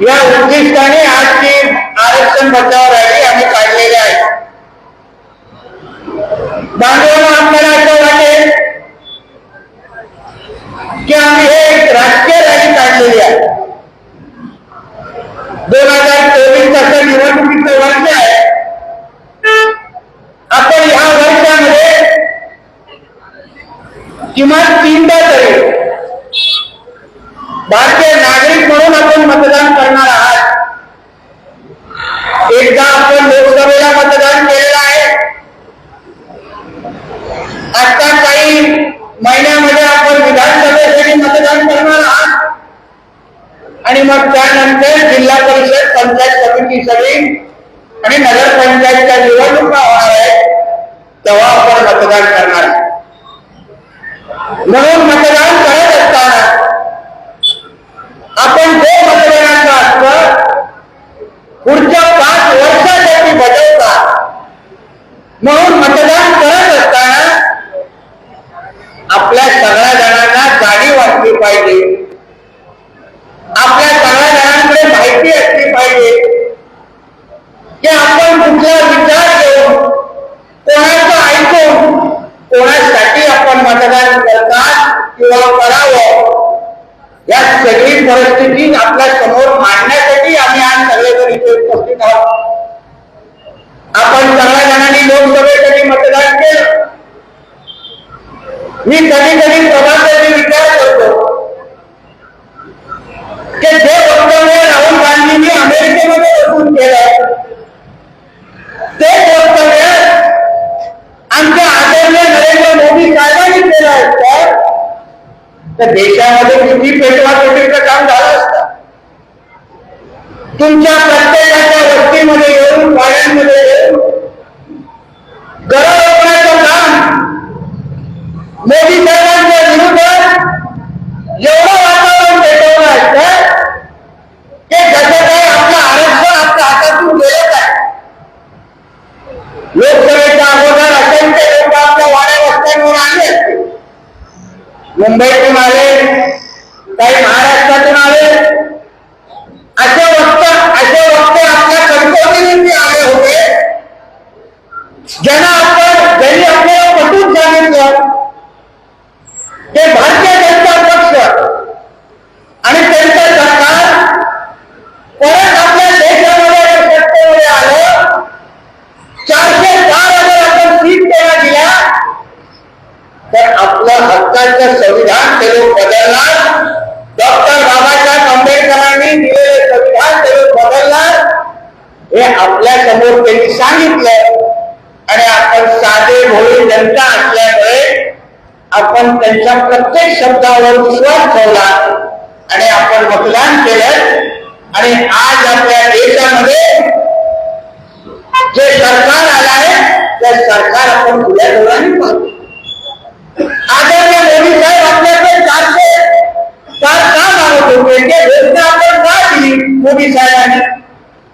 या उद्दिष्टाने आजची आरक्षण बचाव रॅली आम्ही काढलेली आहे. बांधवांना आपल्याला असं वाटेल की आम्ही हे एक राजकीय रॅली काढलेली आहे. दोन हजार चोवीस असं निवडणुकीचं वर्ष आहे. आपण ह्या वर्षामध्ये किमान तीनदा तरी भारतीय नागरिक म्हणून आपण मतदान करणार आहात. एकदा आपण लोकसभेला मतदान केलेलं आहे. आता काही महिन्यामध्ये आपण विधानसभेसाठी मतदान करणार आहात. आणि मग त्यानंतर जिल्हा परिषद पंचायत समिती सगळी आणि नगरपंचायतच्या निवडणुका होणार आहेत. तेव्हा आपण मतदान करणार म्हणून मतदान करत असताना आपण जे मतदानाचं असतं पुढच्या पाच वर्षासाठी बदलता म्हणून मतदान करत असताना आपल्या सगळ्या जणांना जाणीव वाटली पाहिजे आपल्या सगळ्या जणांकडे माहिती असली पाहिजे की आपण कुठला विचार घेऊन कोणाचं ऐकून कोणासाठी आपण मतदान करतात किंवा करावं या सगळी परिस्थिती आपल्यासमोर मांडण्यासाठी आम्ही आज सगळेजण इथे उपस्थित आहोत आपण सगळ्या जणांनी लोकसभेसाठी मतदान केलं. मी कधी कधी प्रभाकरने विचार करतो की जे वक्तव्य राहुल गांधींनी अमेरिकेमध्ये बसून केलं ते वक्तव्य आमच्या आदरणीय नरेंद्र मोदी साहेबांनी केलं असतं. तर देशामध्ये किती पेटवापेटीचं काम झालं असतं? तुमच्या प्रत्येकाच्या वस्तीमध्ये येऊन पाड्यांमध्ये येऊन घरं रोखण्याचं काम मोदी साहेबांच्या विरोधात एवढं वातावरण पेटवलं असतं की जसं काही आपलं आरक्षण आपल्या हातातून गेलं काय लोकसभेच्या अगोदर असंख्य लोक आपल्या वाड्या रस्त्यांवर आले असते मुंबईतून आले काही महाराष्ट्रातून आले असे वक्त असे वक्त आपल्या कणकवलीने आले होते ज्यांना आपण ज्यांनी आपल्याला पटून सांगितलं ते भारतीय जनता पक्ष आणि त्यांचं सरकार परत आपल्या देशामध्ये जर सत्तेमध्ये आलं चारशे चार हजार आपण सीट त्यांना दिल्या तर आपलं हक्काचं संविधान ते लोक बदलणार डॉक्टर बाबासाहेब आंबेडकरांनी दिलेले संविधान ते लोक बदलणार हे आपल्या समोर त्यांनी सांगितलं आणि आपण साधे भोळी जनता असल्यामुळे आपण त्यांच्या प्रत्येक शब्दावर विश्वास ठेवला आणि आपण मतदान केलं आणि आज आपल्या देशामध्ये जे सरकार आलं आहे ते सरकार आपण खुल्या डोळ्यांनी पाहतो आदरणीय मोदी साहेब आपल्याकडे चारशे चार का मागत होते ते योजना आपण का दिली मोदी साहेबांनी?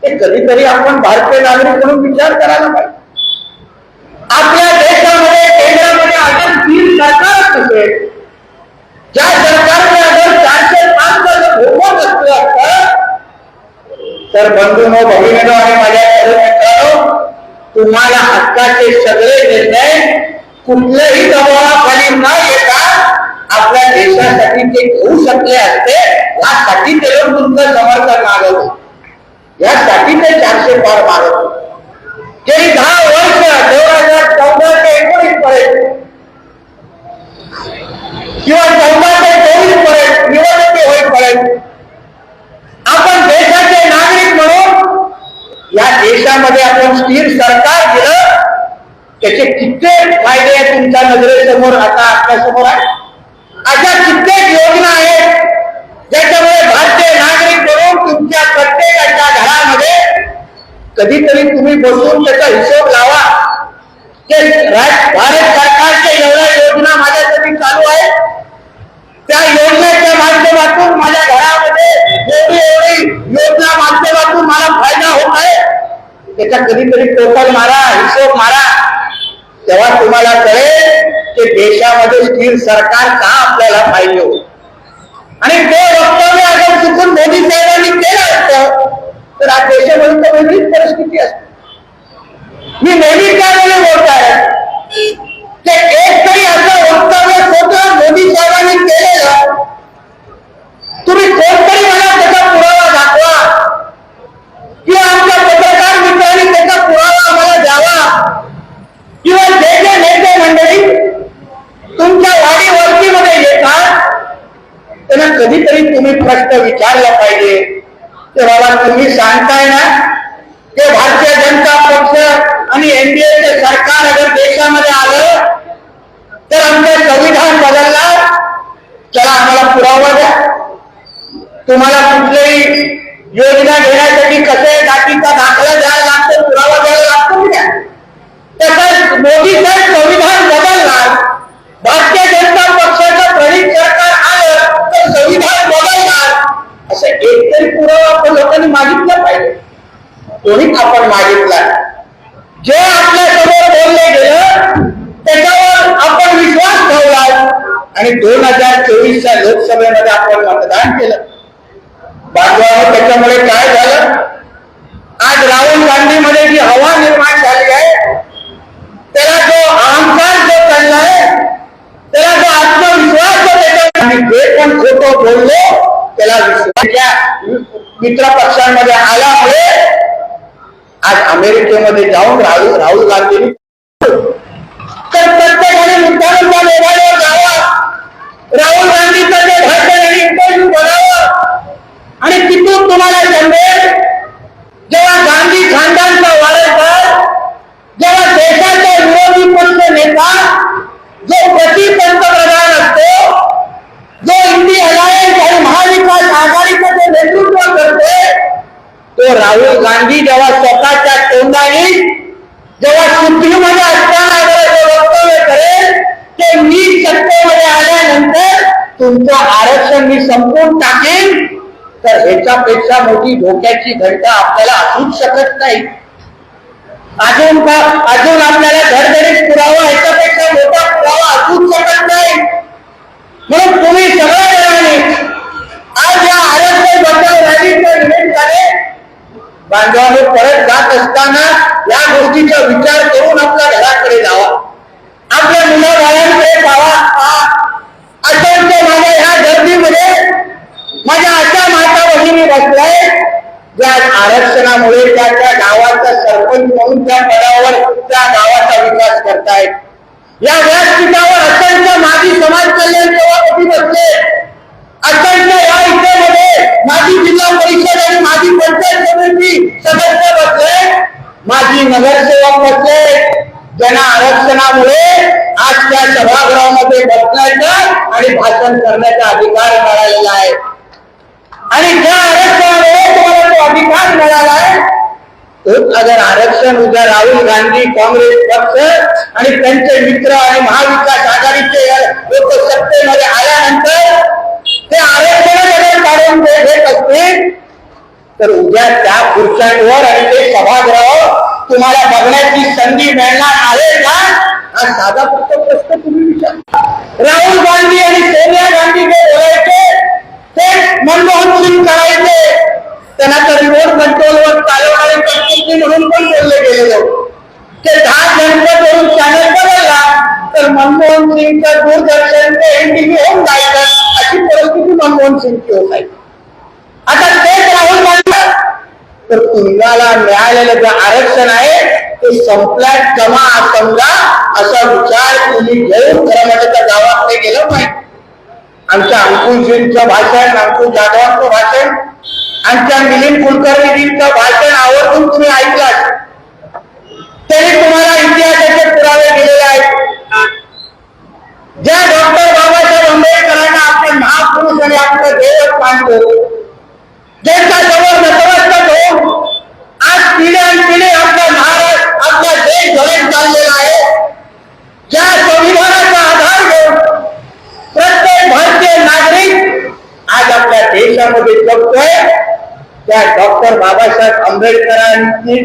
हे कधीतरी आपण भारतीय नागरिक म्हणून विचार करायला पाहिजे. आपल्या देशामध्ये केंद्रामध्ये अजून तीन सरकार असेल ज्या सरकारने अगर चारशे पाच जर भोगवत असलं असतं तर बंधूनो हो, भगिनीनो आणि माझ्या तुम्हाला हक्काचे सगळे निर्णय कुठल्याही दबावाखाली न येता आपल्या देशासाठी ते घेऊ शकले असते यासाठी ते लोक तुमचं समर्थन मागत यासाठी ते चारशे पार मारत होते. गेली दहा वर्ष दोन हजार चौदा ते एकोणीस पर्यंत किंवा चौदा ते चोवीसपर्यंत निवडणुकी होईपर्यंत आपण देशाचे नागरिक म्हणून या देशामध्ये आपण स्थिर सरकार दिलं त्याचे कित्येक फायदे तुमच्या नजरेसमोर आता आपल्यासमोर आहे अशा कित्येक योजना आहेत ज्याच्यामुळे कधीतरी तुम्ही बसून त्याचा हिशोब लावा. की राज- भारत सरकारच्या एवढ्या योजना माझ्यासाठी चालू आहे त्या योजनेच्या माध्यमातून माझ्या घरामध्ये एवढी एवढी योजना माध्यमातून मला फायदा होत आहे. त्याचा कधीतरी टोकन मारा हिशोब मारा. तेव्हा तुम्हाला कळेल की देशामध्ये स्थिर सरकार का आपल्याला पाहिजे आणि ते वक्तव्य अगर चुकून मोदी साहेबांनी केलं असतं तर आज देशामध्ये तर वेगळीच परिस्थिती असते. मी नेहमी त्यावेळी बोलत आहे की एक तरी असं वक्तव्य खोटं मोदी साहेबांनी केलेलं तुम्ही कोणतरी मला त्याचा पुरावा दाखवा किंवा आमच्या पत्रकार मित्रांनी त्याचा पुरावा आम्हाला द्यावा किंवा जे जे नेते मंडळी तुमच्या वाडी वस्तीमध्ये येतात त्यांना कधीतरी तुम्ही प्रश्न विचारला पाहिजे की बाबा तुम्ही सांगताय ना की भारतीय जनता पक्ष आणि एनडीएचे सरकार अगर देशामध्ये आलं तर आमचं संविधान बदलणार चला आम्हाला पुरावा द्या. तुम्हाला कुठलीही योजना घेण्यासाठी कसे जातीचा दाखला द्यायला लागतो पुरावा द्यायला लागतो द्या तसंच मोदी साहेब संविधान बदलणार. भारतीय जनता पक्षाचं प्रणित सरकार आलं तर संविधान बदलणार. असं एक तरी पुरावा आपण लोकांनी मागितलं पाहिजे. कोणीच आपण मागितला दोन हजार चोवीसच्या लोकसभेमध्ये आपण मतदान केलं. बांधवावर त्याच्यामुळे काय झालं? आज राहुल गांधीमध्ये जी हवा निर्माण झाली आहे त्याला जो अहंकार जो चाललाय त्याला जो आत्मविश्वास जो त्याच्या जे पण खोटं बोललो त्याला विश्वास मित्र पक्षांमध्ये आल्यामुळे आज अमेरिकेमध्ये जाऊन राहुल राहुल गांधी तर प्रत्येकाने मुद्दामच्या मोबाईलवर राहुल गांधीचं जे भाषण आणि इंटरव्ह्यू बनावं आणि तिथून तुम्हाला समजेल जेव्हा गांधी खानदानचा वारसदार जेव्हा देशाचा विरोधी पक्ष नेता जो प्रति पंतप्रधान असतो जो इंडी अलायन्स आणि महाविकास आघाडीचं जे नेतृत्व करते तो राहुल गांधी जेव्हा स्वतःच्या तोंडाने जेव्हा सुप्रीमध्ये असताना जर हे वक्तव्य करेल ते मी सत्तेमध्ये आल्यानंतर तुमचं मी संपवून टाकेन तर ह्याच्यापेक्षा मोठी धोक्याची घंटा आपल्याला असूच शकत नाही. अजून का अजून आपल्याला धडधडीत पुरावा ह्याच्यापेक्षा मोठा पुरावा असूच शकत नाही. म्हणून तुम्ही सगळ्या जणांनी आज या आरक्षण बचाव रॅलीच्या निमित्ताने बांधवाने परत जात असताना या गोष्टीचा विचार करून आपल्या घराकडे जावा. आपल्या मुलाबाळांकडे पावा असंख्य माझ्या ह्या गर्दीमध्ये माझ्या अशा माता भगिनी बसलाय ज्या आरक्षणामुळे त्या त्या गावाचा सरपंच म्हणून त्या पदावर त्या गावाचा विकास करतायत. या व्यासपीठावर असंख्य माजी समाज कल्याण सभापती बसले. असंख्य या इथेमध्ये माजी जिल्हा परिषद आणि माजी पंचायत समिती सदस्य बसले. माजी नगरसेवक बसले. ज्यांना आरक्षणामुळे आज त्या सभागृहामध्ये बसण्याचा आणि भाषण करण्याचा अधिकार मिळालेला आहे. आणि ज्या आरक्षणामुळे तुम्हाला तो अधिकार मिळाला आहे तोच अगर आरक्षण उद्या राहुल गांधी काँग्रेस पक्ष आणि त्यांचे मित्र आणि महाविकास आघाडीचे लोक सत्तेमध्ये आल्यानंतर ते आरक्षण काढून ते घेत असतील तर उद्या त्या खुर्च्यांवर आणि ते सभागृह तुम्हाला बघण्याची संधी मिळणार आहे का? हा साधा फक्त प्रश्न तुम्ही विचार. राहुल गांधी आणि सोनिया गांधी जे मनमोहन सिंग करायचे. त्यांना तर रिमोट कंट्रोलवर चालवणारे कंपनी म्हणून पण बोलले गेलेले. ते दहा जनपदवरून चॅनल बदलला तर मनमोहन सिंगचं दूरदर्शन ते एनटीव्ही होऊन जायचं अशी परिस्थिती मनमोहन सिंगची होत आहे आता तेच राहुल गांधी. तर तुम्हाला मिळालेलं जे आरक्षण आहे ते संपल्यात जमा समजा असा विचार तुम्ही घेऊन खरं म्हणजे त्या गावात गेलं पाहिजे आमच्या अंकुशजींचं भाषण अंकुश जाधवांचं भाषण आमच्या मिलिंद कुलकर्णीजींचं भाषण आवर्जून तुम्ही ऐकलात. तरी तुम्हाला इतिहासाचे पुरावे दिलेले आहेत. ज्या डॉक्टर बाबासाहेब आंबेडकरांना आपले महापुरुष आणि आपलं देवच मानतो ज्यांचा जवळ नतमस्तक होऊन आज पिढ्यान पिढी आपला महाराष्ट्र आपला देश घडत चाललेला आहे ज्या संविधानाचा आधार घेऊन प्रत्येक भारतीय नागरिक आज आपल्या देशामध्ये जगतोय त्या डॉक्टर बाबासाहेब आंबेडकरांनी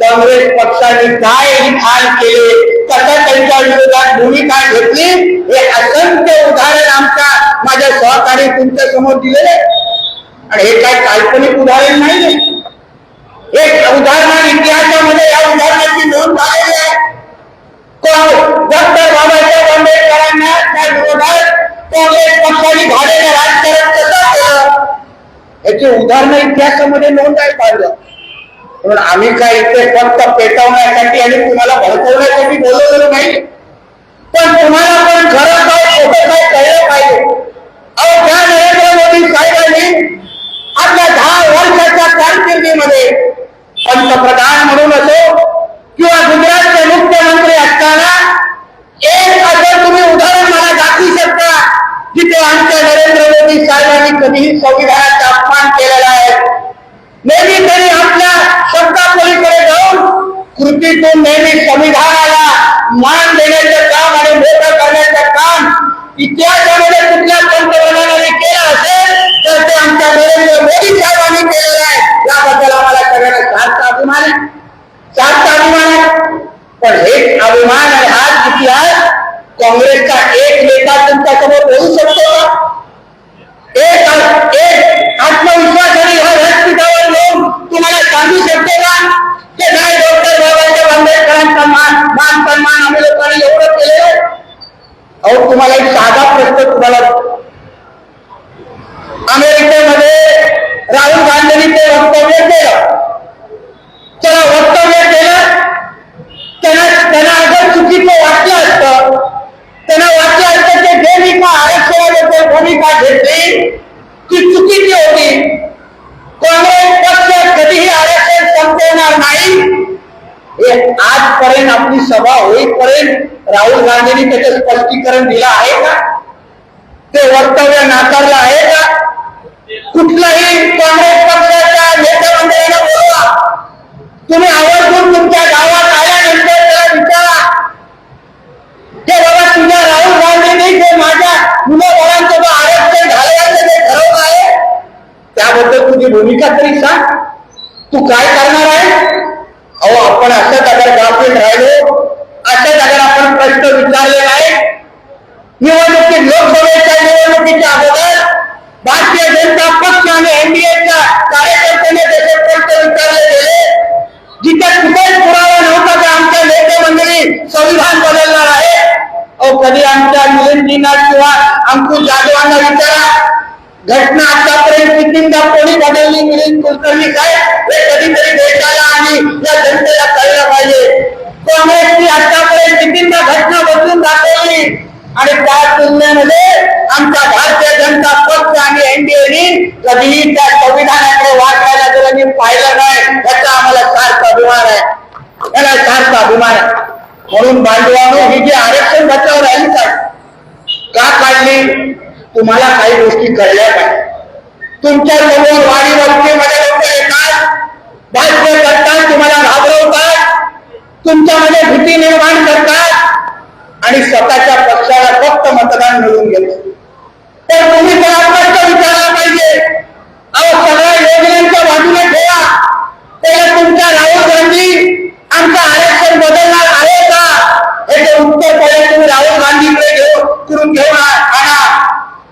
काँग्रेस पक्षाने काय हाल केले कसं त्यांच्या विरोधात भूमिका घेतली हे असंख्य उदाहरण आमच्या माझ्या सहकारी तुमच्यासमोर दिलेले आणि हे काय काल्पनिक उदाहरण नाही एक उदाहरण इतिहासामध्ये या उदाहरणाची नोंद झालेली आहे. कोण? डॉक्टर बाबासाहेब आंबेडकरांना त्या विरोधात काँग्रेस पक्षाने झालेलं राजकारण याची उदाहरणं इतिहासामध्ये नोंद आहे पाहिलं. म्हणून आम्ही काय इथे फक्त पेटवण्यासाठी आणि तुम्हाला भडकवण्यासाठी बोलवलं नाही. पण तुम्हाला पण अभिमान आणि हाच इतिहास काँग्रेसचा एक नेता तुमच्यासमोर बोलू शकतो का? एक एक आत्मविश्वासाने ह्या व्यासपीठावर येऊन तुम्हाला सांगू शकतो का? ते नाही डॉक्टर बाबासाहेब आंबेडकरांचा मान मान सन्मान आम्ही लोकांनी एवढं केलेलं अहो तुम्हाला एक साधा प्रश्न तुम्हाला अमेरिकेमध्ये राहुल गांधींनी ते वक्तव्य केलं. त्याला वक्तव्य केलं त्यांना त्यांना अगर चुकीचं वाटलं असतं त्यांना वाटलं असतं की जे मी का आरक्षणाबद्दल भूमिका घेतली ती चुकीची होती. काँग्रेस पक्ष कधीही आरक्षण संपवणार नाही. हे आजपर्यंत आपली सभा होईपर्यंत राहुल गांधींनी त्याचं स्पष्टीकरण दिलं आहे का? ते वक्तव्य नाकारलं आहे का? कुठलाही काँग्रेस पक्षाच्या नेत्या बोलवा. तुम्ही आवर्जून तुमच्या गावात आल्यानंतर त्याला विचारा की बाबा तुझ्या राहुल गांधींनी जे माझ्या मुलं मुलांचं जो आरक्षण घालवायचं जे ठरवलं आहे त्याबद्दल तुझी भूमिका तरी सांग. तू काय करणार आहे अहो आपण अशा जागा गावपेठ राहिलो. अशा जागा आपण प्रश्न विचारले आहे निवडणुकीत लोकसभेच्या निवडणुकीच्या अगोदर भारतीय जनता पक्ष आणि एनडीएच्या कार्यकर्त्यांनी त्याचे प्रश्न विचारले गेले. जिथे कुठेच पुरावा नव्हता की आमच्या नेते मंडळी संविधान बदलणार आहे? अहो कधी आमच्या मिलिंदजींना किंवा अंकुश जाधवांना विचारा. घटना आतापर्यंत कितींदा कोणी बदलली मिलिंद कुलकर्णी काय? हे कधीतरी देशाला आणि या जनतेला कळलं पाहिजे. काँग्रेसची आतापर्यंत कितींदा घटना बदलून दाखवली? आणि त्या तुलनेमध्ये आमच्या भारतीय जनता पक्ष आणि एनडीएने कधीही त्या संविधानाकडे वाचायला गेलं मी पाहिलं नाही. याचा आम्हाला सारखा अभिमान आहे. याला सारखा अभिमान आहे. म्हणून बांधवानो ही जी आरक्षण बचाव राहिली का का काढली? तुम्हाला काही गोष्टी कळल्या पाहिजे तुमच्यासमोर वाडी वस्तीमध्ये लोक येतात भाष्य करतात तुम्हाला घाबरवतात तुमच्यामध्ये भीती निर्माण करतात आणि स्वतःच्या पक्षाला फक्त मतदान मिळवून घेतात. तर तुम्ही त्याला प्रश्न विचारला पाहिजे अहो सगळ्या योजनांच्या बाजूने ठेवा त्याला तुमच्या राहुल गांधी आमचं आरक्षण बदलणार आहे का याचे उत्तर पहिले तुम्ही राहुल गांधीकडे घेऊन करून घेऊन आ- आणा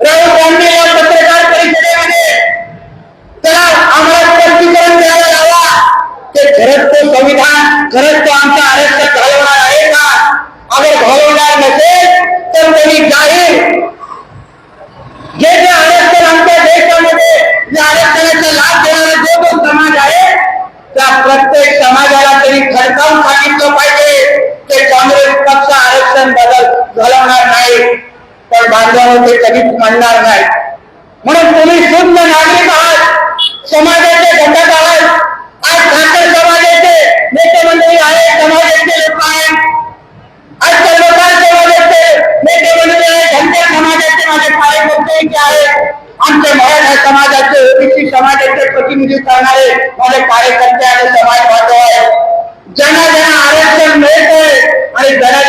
राहुल गांधी या पत्रकार परिषदेमध्ये त्याला आम्हाला स्पष्टीकरण द्यायला लावा ते खरंच तो संविधान खरंच तो आमचं आरक्षण घालवणार आहे का अगर घालवणार नसेल तर त्यांनी जाहीर जे जे आरक्षण आमच्या देशामध्ये जे आरक्षणाचा लाभ देणारा जो जो समाज आहे त्या प्रत्येक समाजाला त्यांनी खडकावून सांगितलं पाहिजे की काँग्रेस पक्ष आरक्षण बदल घालवणार नाही तर बांधवांवर ते कधीच आणणार नाही. म्हणून तुम्ही शुद्ध नागरिक आहात. समाजाचे घटक आहात. आज ठाकरे समाजाचे नेते मंडळी आहेत. समाजाचे लोक आहेत. आज सर्वकार समाजाचे नेते मंडळी आहेत. धनगर समाजाचे माझे कार्यकर्ते आहेत. आमचे मराठा समाजाचे. ओबीसी समाजाचे प्रतिनिधी करणारे माझे कार्यकर्ते आणि समाज बांधव आहेत. ज्यांना ज्यांना आरक्षण मिळतंय आणि ज्यांना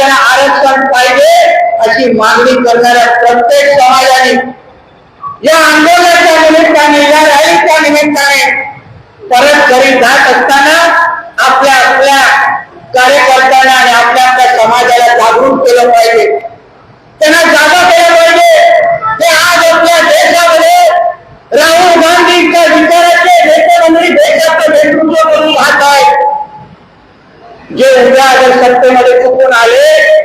करण्याची मागणी करणाऱ्या प्रत्येक समाजाने या आंदोलनाच्या निमित्ताने या रॅलीच्या निमित्ताने परत घरी जात असताना आपल्या आपल्या कार्यकर्त्यांना आणि आपल्या आपल्या समाजाला जागरूक केलं पाहिजे. त्यांना जागा केलं पाहिजे. ते आज आपल्या देशामध्ये राहुल गांधीच्या विचाराचे नेतेमंत्री देशाचं नेतृत्व करून पाहत आहेत. जे उद्या जर सत्तेमध्ये चुकून आले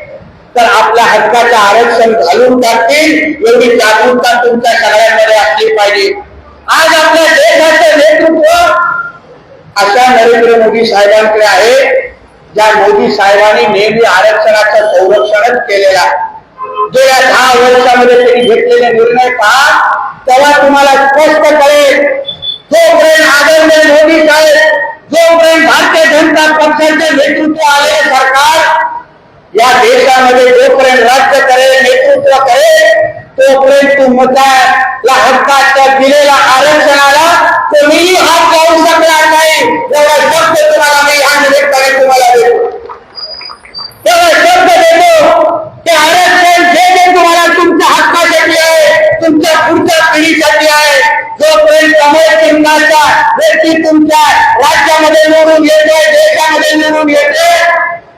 तर आपल्या हक्काचं आरक्षण घालून टाकतील एवढी जागरूकता तुमच्या सगळ्यांमध्ये असली पाहिजे. आज आपल्या देशाचं नेतृत्व अशा नरेंद्र मोदी साहेबांकडे आहे ज्या मोदी साहेबांनी नेहमी आरक्षणाचं संरक्षणच केलेलं आहे. गेल्या दहा वर्षामध्ये त्यांनी घेतलेले निर्णय पहा तेव्हा तुम्हाला स्पष्ट कळेल जोपर्यंत आदरणीय मोदी साहेब जोपर्यंत भारतीय जनता पक्षाचे नेतृत्व आलेले सरकार या देशामध्ये जोपर्यंत राज्य करेल नेतृत्व करेल तोपर्यंत तुमचा हक्काच्या दिलेल्या आरक्षणाला कोणीही हात लावू शकणार नाही. एवढा शब्द तुम्हाला मी या निमित्ताने तुम्हाला देतो. तेव्हा शब्द देतो ते आरक्षण जे जे तुम्हाला तुमच्या हक्कासाठी आहे तुमच्या पुढच्या पिढीसाठी आहे जोपर्यंत कमळ सिंगाचा व्यक्ती तुमच्या राज्यामध्ये निवडून येते देशामध्ये निवडून येते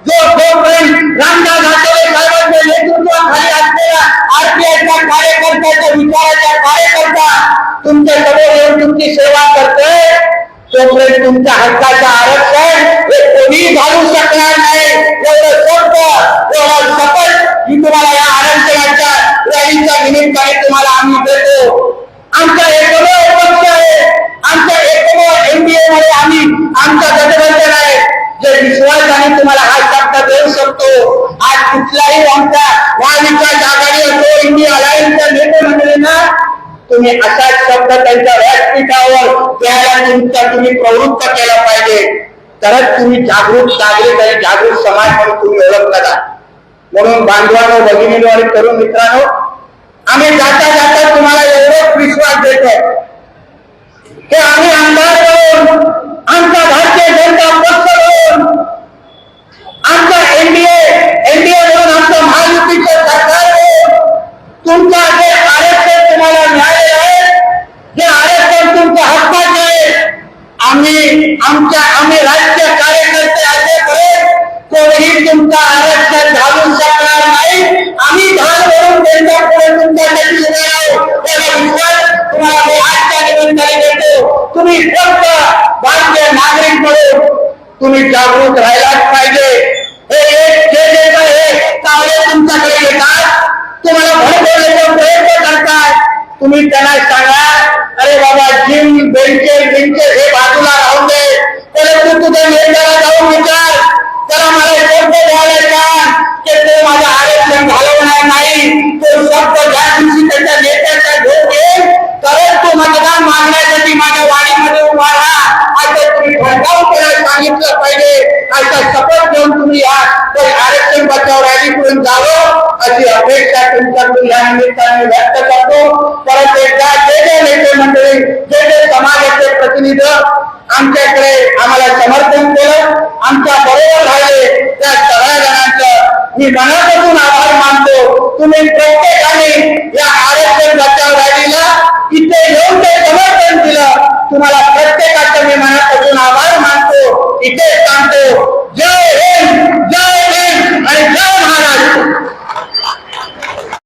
जो जोपर्यंत रामदास आठवले साहेबांच्या नेतृत्वाखाली असलेला आरपीआयचा कार्यकर्त्याच्या विचाराचा कार्यकर्ता तुमच्यासमोर येऊन तुमची सेवा करतोय तोपर्यंत तुमच्या हक्काचं आरक्षण कुठलाही आमच्या महाविकास आघाडी असो इंडिया अलायन्सच्या नेते मंडळींना तुम्ही असा शब्द त्यांच्या व्यासपीठावर द्यायला तुमच्या तुम्ही प्रवृत्त केला पाहिजे. तरच तुम्ही जागरूक नागरिक आणि जागरूक समाज म्हणून तुम्ही ओळखला जा. म्हणून बांधवानो भगिनीनो आणि तरुण मित्रांनो आम्ही जाता जाता तुम्हाला एवढंच विश्वास देतो की आम्ही आमदार म्हणून आमचा भारतीय जनता पक्ष म्हणून आमचा एनडीए एनडीए महायुतीचं तुमचा जे आरक्षण तुम्हाला आहे आरक्षण तुमच्या हक्काचे आहे आम्ही आमच्या आम्ही राज्य कार्यकर्ते असेपर्यंत कोणीही तुमचं आरक्षण घालू शकणार नाही. आम्ही धान भरून त्यांच्या पुढे तुमच्यासाठी उभे आहोत त्याला विश्वास तुम्हाला मी आजच्या निमित्ताने देतो. तुम्ही फक्त भारतीय नागरिक म्हणून तुम्ही जागरूक राहिलाच पाहिजे. हे एक जे जे काही हे तुमच्याकडे येतात. तुम्हाला भडकवण्याचा प्रयत्न करतात तुम्ही त्यांना सांगा अरे बाबा जिम बेंचेस बेंचेस हे बाजूला राहून दे. परंतु तुझ्या नेत्याला जाऊन विचार. त्याला मला शब्द द्यायला का की ते माझं आरक्षण घालवणार नाही. तो शब्द ज्या दिवशी त्याच्या नेत्याचा घेऊन येईल तरच तो मतदान मागण्यासाठी माझ्या वाडीमध्ये उभा राहा. आता तुम्ही भडकावून करायला सांगितलं पाहिजे. आता शपथ घेऊन तुम्ही या. तर आरक्षण बचाव रॅली करून जावं. अशी अपेक्षा तुमच्याकडून या निमित्ताने व्यक्त करतो. परत एकदा जे जे नेते मंडळी जे जे समाजाचे प्रतिनिधी आमच्याकडे आम्हाला समर्थन केलं. आमच्या बरोबर राहिले. त्या सगळ्या जणांचं मी मनापासून आभार मानतो. तुम्ही प्रत्येकाने या आरक्षण बचाव रॅलीला इथे येऊन ते समर्थन दिलं. तुम्हाला प्रत्येकाचं मी मनापासून आभार y que tanto ya eh,